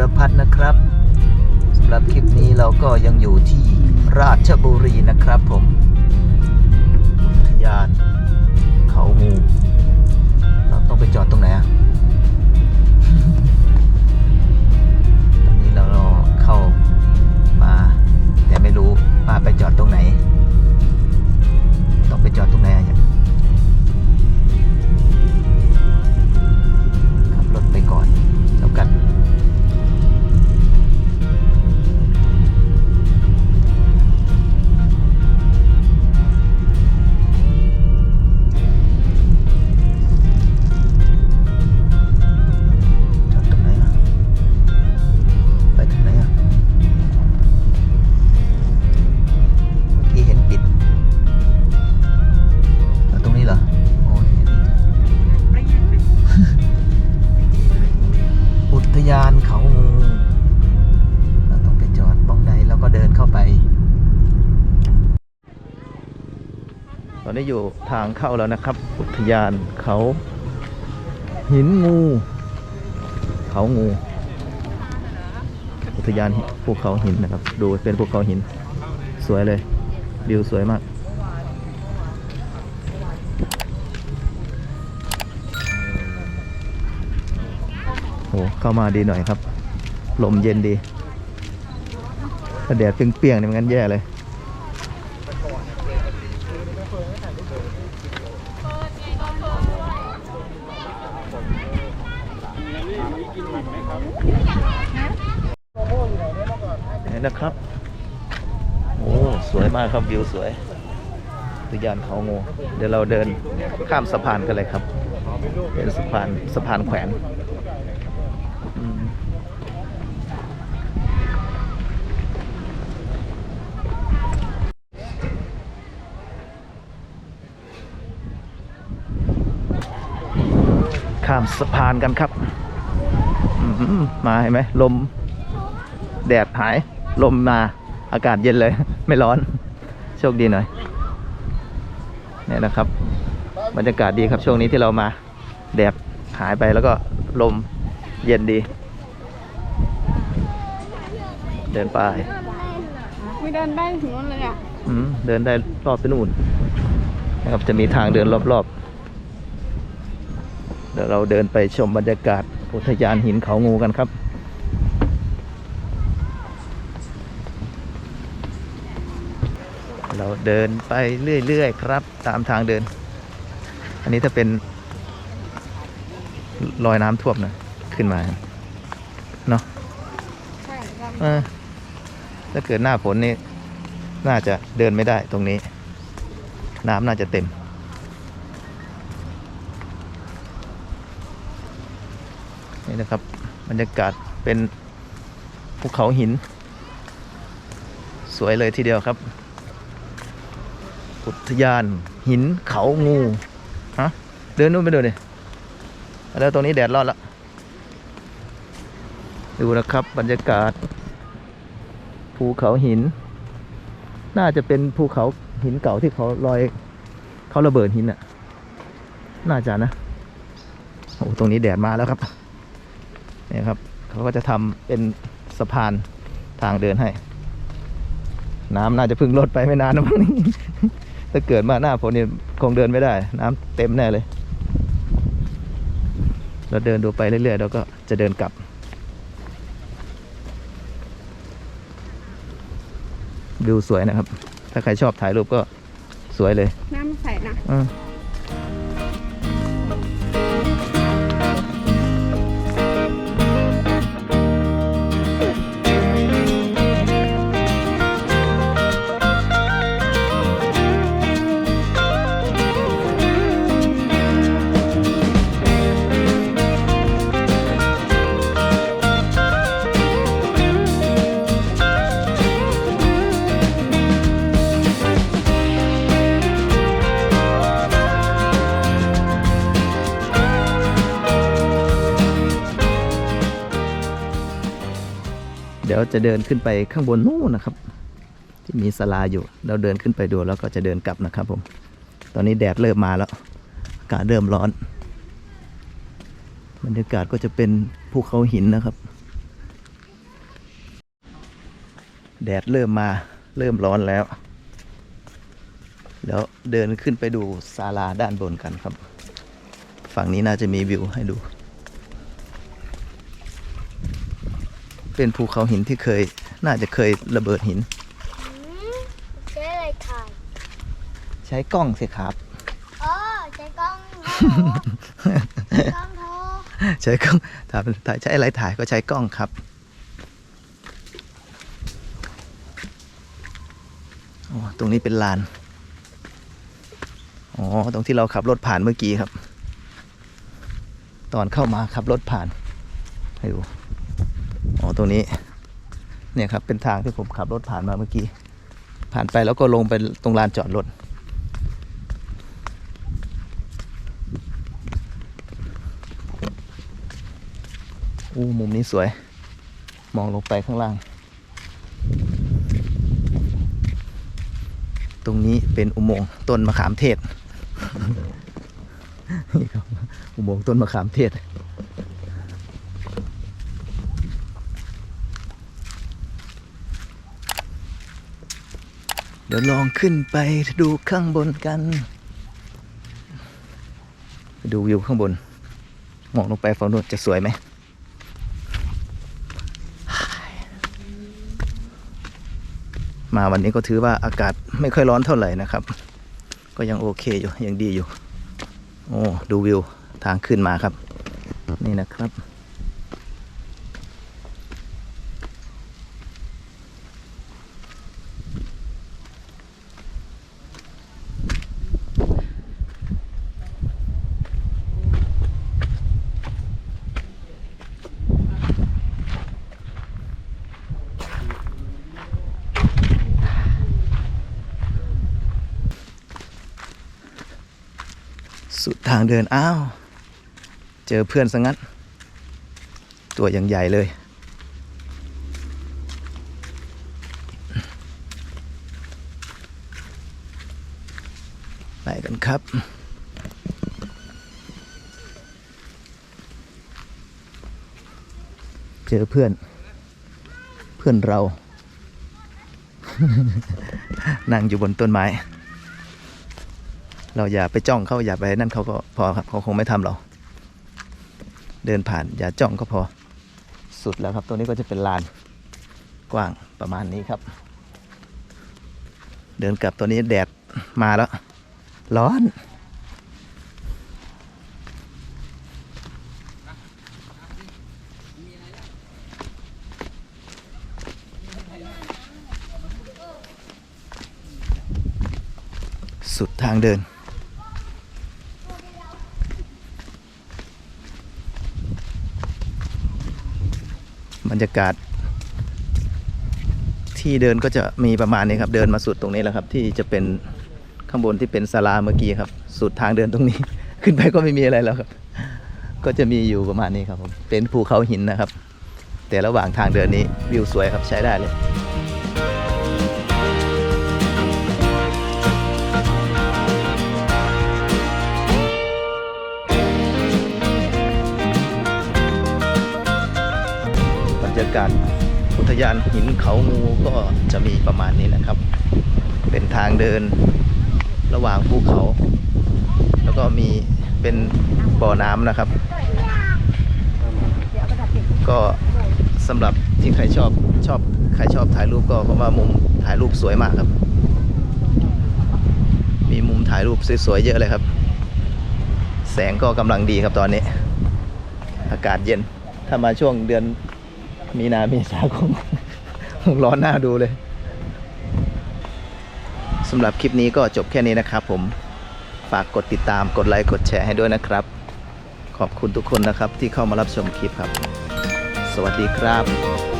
รพัฒน์นะครับสำหรับคลิปนี้เราก็ยังอยู่ที่ราชบุรีนะครับผมทยานเขางู นี้อยู่ทางเข้าแล้วนะครับ อุทยานเขาหินงู เขางู อุทยานภูเขาหินนะครับ ดูเป็นภูเขาหิน สวยเลยวิวสวยมากโอ้เข้ามาดีหน่อยครับ ลมเย็นดีถ้าแดดเปรี้ยงๆนี่มันงั้นแย่เลย นะครับ โอ้สวยมากครับวิวสวยอุยานเขางู เดี๋ยวเราเดินข้ามสะพานกันเลยครับ เป็นสะพานสะพานแขวนข้ามสะพานกันครับ มาเห็นไหมลม แดดหาย ลมมาอากาศเย็นเลย ไม่ร้อน โชคดีหน่อยเนี่ยนะครับบรรยากาศดีครับช่วงนี้ที่เรามาแดดหายไปแล้วก็ลมเย็นดี เดินไปไม่เดินได้ถึงนู้นเลยอะอืมเดินได้รอบไปนู่นนะครับจะมีทางเดินรอบๆเดี๋ยวเราเดินไปชมบรรยากาศอุทยานหินเขางูกันครับ เราเดินไปเรื่อยๆครับ ตามทางเดิน อันนี้ถ้าเป็นรอยน้ำท่วมนะขึ้นมาเนาะใช่ครับเออถ้าเกิดหน้าฝนนี่น่าจะเดินไม่ได้ตรงนี้ น้ำน่าจะเต็ม นี่นะครับบรรยากาศเป็นภูเขาหิน สวยเลยทีเดียวครับ อุทยาน หินเขางูฮะเดินนู่นไปดูดิแล้วตรงนี้แดดร้อนแล้วดูนะครับบรรยากาศ ภูเขาหิน น่าจะเป็นภูเขาหินเก่าที่เขาลอยเขาระเบิดหินอะ น่าจะนะโอ้ตรงนี้แดดมาแล้วครับเนี่ยครับเขาก็จะทำเป็นสะพานทางเดินให้ น้ำน่าจะพึ่งลดไปไม่นานนะมั้งนี้ ถ้าเกิดมาหน้าฝนเนี่ยคงเดินไม่ได้ น้ำเต็มแน่เลย เราเดินดูไปเรื่อยๆเราก็จะเดินกลับ วิวสวยนะครับ ถ้าใครชอบถ่ายรูปก็สวยเลย น้ำใสนะ ดี๋ยวจะเดินขึ้นไปข้างบนนู่นนะครับ ที่มีสลาอยู่ เราเดินขึ้นไปดูแล้วก็จะเดินกลับนะครับ ผม ตอนนี้แดดเริ่มมาแล้วอากาศเริ่มร้อนบรรยากาศก็จะเป็นภูเขาหินนะครับ แดดเริ่มมาเริ่มร้อนแล้ว แล้วเดินขึ้นไปดูศาลาด้านบนกันครับ ฝั่งนี้น่าจะมีวิวให้ดู เป็นภูเขาหินที่เคย น่าจะเคยระเบิดหิน ใช้อะไรถ่ายใช้กล้องสิครับ อ๋อใช้กล้องกล้องโทรใช้กล้องถ่ายเป็นถ่ายใช้อะไรถ่ายก็ใช้กล้องครับโอ้ตรงนี้เป็นลาน อ๋อ ตรงที่เราขับรถผ่านเมื่อกี้ครับ ตอนเข้ามาขับรถผ่าน ให้ดู อ๋อตรงนี้ เนี่ยครับเป็นทางที่ผมขับรถผ่านมาเมื่อกี้ ผ่านไปแล้วก็ลงไปตรงลานจอดรถอู้มุมนี้สวย มองลงไปข้างล่าง ตรงนี้เป็นอุโมงค์ต้นมะขามเทศ อุโมงค์ต้นมะขามเทศ เดี๋ยวลองขึ้นไปดูข้างบนกัน ดูวิวข้างบน มองลงไปฝั่งนู้นจะสวยไหมมาวันนี้ก็ถือว่าอากาศไม่ค่อยร้อนเท่าไหร่นะครับ ก็ยังโอเคอยู่ยังดีอยู่ โอ้ดูวิวทางขึ้นมาครับ นี่นะครับ สุดทางเดิน อ้าว เจอเพื่อนซะงั้น ตัวอย่างใหญ่เลย ไปกันครับเจอเพื่อน เพื่อนเรา นั่งอยู่บนต้นไม้ เราอย่าไปจ้องเขาอย่าไปนั่นเขาก็พอครับเขาคงไม่ทำเรา เดินผ่านอย่าจ้องก็พอ สุดแล้วครับ ตรงนี้ก็จะเป็นลานกว้างประมาณนี้ครับ เดินกลับตัวนี้แดดมาแล้ว ร้อนสุดทางเดิน รรยากาศ ที่เดินก็จะมีประมาณนี้ครับ เดินมาสุดตรงนี้แล้วครับ ที่จะเป็นข้างบนที่เป็นศาลาเมื่อกี้ครับ สุดทางเดินตรงนี้ ขึ้นไปก็ไม่มีอะไรแล้วครับ ก็จะมีอยู่ประมาณนี้ครับผมเป็นภูเขาหินนะครับ แต่ระหว่างทางเดินนี้วิวสวยครับใช้ได้เลย ยานหินเขางูก็จะมีประมาณนี้นะครับ เป็นทางเดินระหว่างภูเขา แล้วก็มีเป็นบ่อน้ำนะครับ ก็สำหรับที่ใครชอบชอบใครชอบถ่ายรูปก็เพราะว่ามุมถ่ายรูปสวยมากครับ มีมุมถ่ายรูปสวยๆเยอะเลยครับ แสงก็กำลังดีครับตอนนี้ อากาศเย็นถ้ามาช่วงเดือน มีนาเมษาคงร้อนหน้าดูเลยสำหรับคลิปนี้ก็จบแค่นี้นะครับผม ฝากกดติดตามกดไลค์กดแชร์ให้ด้วยนะครับ ขอบคุณทุกคนนะครับที่เข้ามารับชมคลิปครับ สวัสดีครับ